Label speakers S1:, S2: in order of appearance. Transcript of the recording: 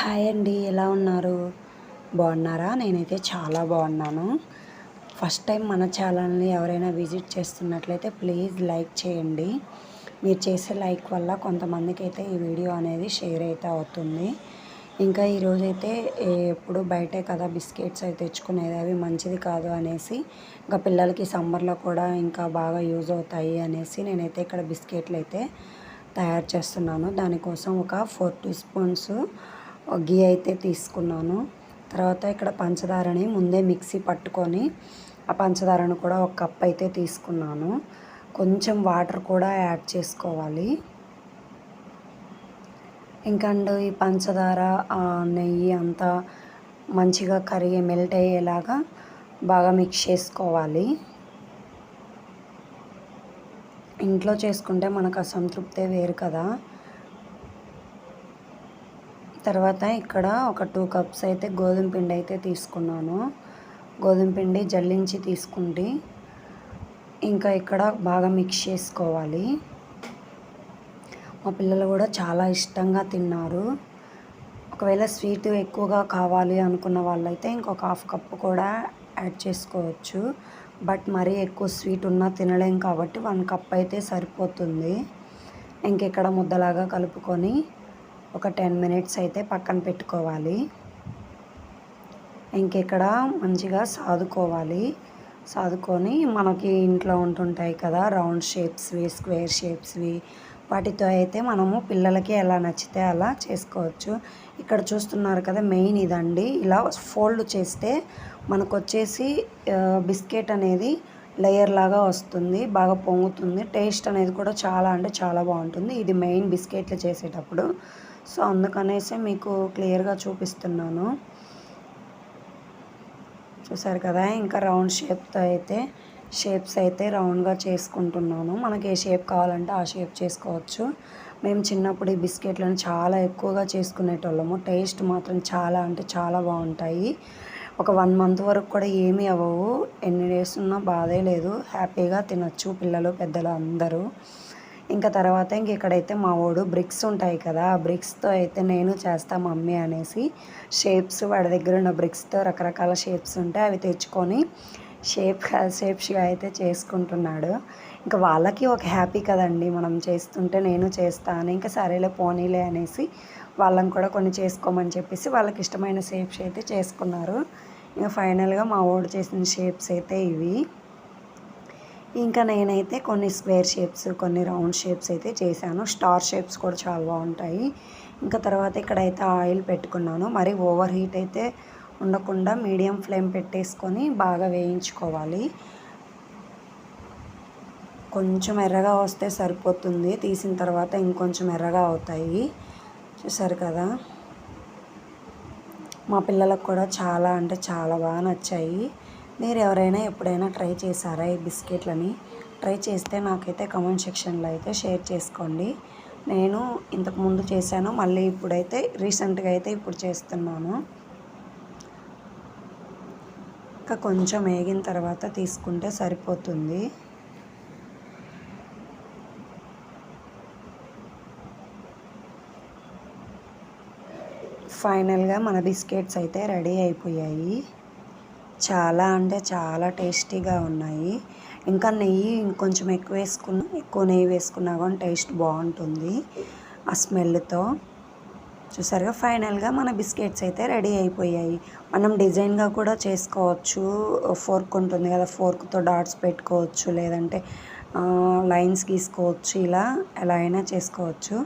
S1: Hi అండి ఎలా ఉన్నారు? బాగున్నారా? నేనైతే చాలా బాగున్నాను. ఫస్ట్ టైం మన ఛానల్ని ఎవరైనా విజిట్ చేస్తున్నట్లయితే ప్లీజ్ లైక్ చేయండి. మీరు చేసే లైక్ వల్ల కొంతమందికి అయితే ఈ వీడియో అనేది షేర్ అయితే అవుతుంది. ఇంకా ఈరోజైతే ఎప్పుడు బయటే కదా బిస్కెట్స్ అయితే తెచ్చుకునేది అవి మంచిది కాదు అనేసి ఇంకా పిల్లలకి సమ్మర్లో కూడా ఇంకా బాగా యూజ్ అవుతాయి అనేసి నేనైతే ఇక్కడ బిస్కెట్లు అయితే తయారు చేస్తున్నాను. దానికోసం ఒక ఫోర్ టీ స్పూన్స్ గీ అయితే తీసుకున్నాను. తర్వాత ఇక్కడ పంచదారని ముందే మిక్సీ పట్టుకొని ఆ పంచదారను కూడా ఒక కప్ అయితే తీసుకున్నాను. కొంచెం వాటర్ కూడా యాడ్ చేసుకోవాలి. ఇంకా ఈ పంచదార నెయ్యి అంతా మంచిగా కరిగి మెల్ట్ అయ్యేలాగా బాగా మిక్స్ చేసుకోవాలి. ఇంట్లో చేసుకుంటే మనకు అసంతృప్తే వేరు కదా. తర్వాత ఇక్కడ ఒక టూ కప్స్ అయితే గోధుమ పిండి అయితే తీసుకున్నాను. గోధుమ పిండి జల్లించి తీసుకుంటే ఇంకా ఇక్కడ బాగా మిక్స్ చేసుకోవాలి. మా పిల్లలు కూడా చాలా ఇష్టంగా తిన్నారు. ఒకవేళ స్వీట్ ఎక్కువగా కావాలి అనుకున్న వాళ్ళైతే ఇంకొక హాఫ్ కప్ కూడా యాడ్ చేసుకోవచ్చు. బట్ మరీ ఎక్కువ స్వీట్ ఉన్నా తినలేం కాబట్టి వన్ కప్ అయితే సరిపోతుంది. ఇంకెక్కడ ముద్దలాగా కలుపుకొని ఒక టెన్ మినిట్స్ అయితే పక్కన పెట్టుకోవాలి. ఇంకెక్కడ మంచిగా సాదుకోవాలి. సాదుకొని మనకి ఇంట్లో ఉంటుంటాయి కదా రౌండ్ షేప్స్వి స్క్వేర్ షేప్స్వి. వాటితో అయితే మనము పిల్లలకి ఎలా నచ్చితే అలా చేసుకోవచ్చు. ఇక్కడ చూస్తున్నారు కదా మెయిన్ ఇదండి. ఇలా ఫోల్డ్ చేస్తే మనకు వచ్చేసి బిస్కెట్ అనేది లేయర్ లాగా వస్తుంది బాగా పొంగుతుంది. టేస్ట్ అనేది కూడా చాలా అంటే చాలా బాగుంటుంది. ఇది మెయిన్ బిస్కెట్లు చేసేటప్పుడు. సో అందుకనేసి మీకు క్లియర్గా చూపిస్తున్నాను. చూసారు కదా ఇంకా రౌండ్ షేప్తో అయితే షేప్స్ అయితే రౌండ్గా చేసుకుంటున్నాను. మనకి ఏ షేప్ కావాలంటే ఆ షేప్ చేసుకోవచ్చు. మేము చిన్నప్పుడు ఈ బిస్కెట్లను చాలా ఎక్కువగా చేసుకునేటోళ్ళము. టేస్ట్ మాత్రం చాలా అంటే చాలా బాగుంటాయి. ఒక వన్ మంత్ వరకు కూడా ఏమీ అవ్వవు. ఎన్ని డేస్ ఉన్నా బాధే లేదు. హ్యాపీగా తినచ్చు పిల్లలు పెద్దలు అందరూ. ఇంకా తర్వాత ఇంక ఇక్కడైతే మా వాడు బ్రిక్స్ ఉంటాయి కదా ఆ బ్రిక్స్తో అయితే నేను చేస్తా మమ్మీ అనేసి షేప్స్ వాడి దగ్గర ఉన్న బ్రిక్స్తో రకరకాల షేప్స్ ఉంటాయి అవి తెచ్చుకొని షేప్ షేప్స్గా అయితే చేసుకుంటున్నాడు. ఇంకా వాళ్ళకి ఒక హ్యాపీ కదండి మనం చేస్తుంటే నేను చేస్తాను ఇంకా సరేలే పోనీలే అనేసి వాళ్ళని కూడా కొన్ని చేసుకోమని చెప్పేసి వాళ్ళకి ఇష్టమైన షేప్స్ అయితే చేసుకున్నారు. ఇంకా ఫైనల్గా మా ఓడి చేసిన షేప్స్ అయితే ఇవి. ఇంకా నేనైతే కొన్ని స్క్వేర్ షేప్స్ కొన్ని రౌండ్ షేప్స్ అయితే చేశాను. స్టార్ షేప్స్ కూడా చాలా బాగుంటాయి. ఇంకా తర్వాత ఇక్కడైతే ఆయిల్ పెట్టుకున్నాను. మరి ఓవర్ హీట్ అయితే ఉండకుండా మీడియం ఫ్లేమ్ పెట్టేసుకొని బాగా వేయించుకోవాలి. కొంచెం ఎర్రగా వస్తే సరిపోతుంది. తీసిన తర్వాత ఇంకొంచెం ఎర్రగా అవుతాయి. చూసారు కదా? మా పిల్లలకు కూడా చాలా అంటే చాలా బాగా నచ్చాయి. మీరు ఎవరైనా ఎప్పుడైనా ట్రై చేశారా ఈ బిస్కెట్లని? ట్రై చేస్తే నాకైతే కమెంట్ సెక్షన్లో అయితే షేర్ చేసుకోండి. నేను ఇంతకుముందు చేశాను మళ్ళీ ఇప్పుడైతే రీసెంట్గా అయితే ఇప్పుడు చేస్తున్నాను. ఇంకా కొంచెం వేగిన తర్వాత తీసుకుంటే సరిపోతుంది. ఫైనల్గా మన బిస్కెట్స్ అయితే రెడీ అయిపోయాయి. చాలా అంటే చాలా టేస్టీగా ఉన్నాయి. ఇంకా నెయ్యి ఇంకొంచెం ఎక్కువ వేసుకున్న ఎక్కువ నెయ్యి వేసుకున్నా కానీ టేస్ట్ బాగుంటుంది ఆ స్మెల్తో. చూసారుగా ఫైనల్గా మన బిస్కెట్స్ అయితే రెడీ అయిపోయాయి. మనం డిజైన్గా కూడా చేసుకోవచ్చు. ఫోర్క్ ఉంటుంది కదా ఫోర్క్తో డాట్స్ పెట్టుకోవచ్చు లేదంటే లైన్స్ గీసుకోవచ్చు ఇలా ఎలా అయినా చేసుకోవచ్చు.